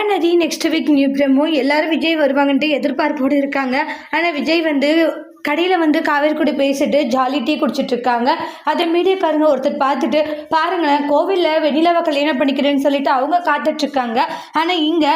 Dayanidhi next week new promo எல்லாரும் விஜய் வருவாங்கன்ட்டு எதிர்பார்ப்போடு இருக்காங்க. ஆனால் விஜய் வந்து கடையில் வந்து காவேரி கூட பேசிட்டு ஜாலி டீ குடிச்சிட்டு இருக்காங்க. அதை மீடியாக்காரங்க ஒருத்தர் பார்த்துட்டு பாருங்களேன் கோவிலில் வெண்ணிலாவை கல்யாணம் பண்ணிக்கிறேன்னு சொல்லிட்டு அவங்க காத்துட்டு இருக்காங்க. ஆனால் இங்கே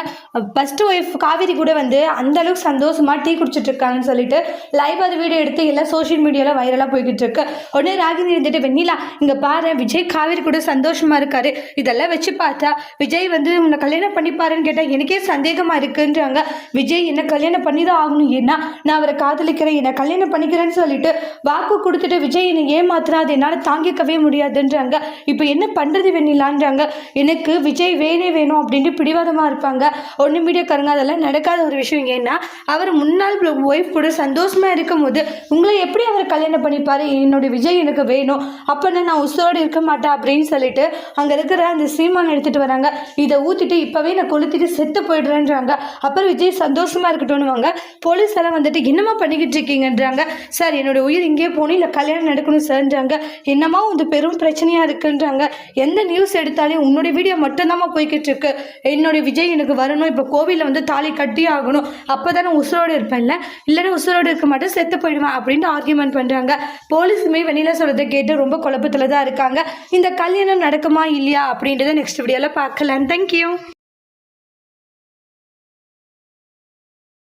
ஃபர்ஸ்ட் ஒய்ஃப் காவேரி கூட வந்து அந்த அளவுக்கு சந்தோஷமாக டீ குடிச்சிட்டு இருக்காங்கன்னு சொல்லிட்டு லைவ் அது வீடியோ எடுத்து எல்லாம் சோஷியல் மீடியாவில் வைரலாக போய்கிட்டு இருக்கு. உடனே ராகினி இருந்துட்டு வெண்ணிலா இங்கே பாரு விஜய் காவேரி கூட சந்தோஷமாக இருக்காரு. இதெல்லாம் வச்சு பார்த்தா விஜய் வந்து உன்னை கல்யாணம் பண்ணிப்பாருன்னு கேட்டால் எனக்கே சந்தேகமாக இருக்குன்றாங்க. விஜய் என்ன கல்யாணம் பண்ணி தான் ஆகணும். ஏன்னா நான் அவரை காதலிக்கிறேன். என்னை கல்யாணம் பண்ணிக்கிறேன்னு சொல்லிட்டு வாக்கு கொடுத்துட்டு விஜய் என்னை ஏமாத்துறா அது என்னால் தாங்கிக்கவே முடியாதுன்றாங்க. இப்போ என்ன பண்ணுறது வெண்ணிலான்றாங்க. எனக்கு விஜய் வேணே வேணும் அப்படின்ட்டு பிடிவாதமாக இருப்பாங்க. ஒன்று மீடியாக்காரங்க அதெல்லாம் நடக்காத ஒரு விஷயம் ஏன்னா அவர் முன்னாள் ஒய்ஃப் கூட சந்தோஷமாக இருக்கும்போது உங்களை எப்படி அவர் கல்யாணம் பண்ணிப்பார்? என்னோட விஜய் எனக்கு வேணும். அப்போனா நான் உசோடு இருக்க மாட்டேன் அப்படின்னு சொல்லிட்டு அங்கே இருக்கிற அந்த சீமான் எடுத்துகிட்டு வராங்க. இதை ஊற்றிட்டு இப்போவே நான் கொளுத்திட்டு செத்து போயிடுறேன்றாங்க. அப்புறம் விஜய் சந்தோஷமாக இருக்கட்டும்னுவாங்க. போலீஸ் எல்லாம் வந்துட்டு என்னம்மா பண்ணிக்கிட்டு இருக்கீங்கன்றாங்க சார் என்னோட உயிர் இங்கே போகணும் இல்லை கல்யாணம் நடக்கணும் சார்ன்றாங்க. என்னம்மா வந்து பெரும் பிரச்சனையாக இருக்குன்றாங்க. எந்த நியூஸ் எடுத்தாலும் உன்னோட வீடியோ மட்டும்தாம்மா போய்கிட்டு இருக்கு. என்னோட விஜய் எனக்கு வரணும் இப்போ கோவிலில் வந்து தாலி கட்டி ஆகணும். அப்போ தானே உசுரோடு இருப்பேன்ல. இல்லைன்னா உசுரோடு இருக்க மாட்டேன் செத்து போயிடுவேன் அப்படின்ட்டு ஆர்கியூமெண்ட் பண்ணுறாங்க போலீஸுமே வெளியில் சொல்கிறத கேட்டு ரொம்ப குழப்பத்தில் தான் இருக்காங்க. இந்த கல்யாணம் நடக்குமா இல்லையா அப்படின்றத நெக்ஸ்ட் வீடியோவில் பார்க்கலாம். தேங்க்யூ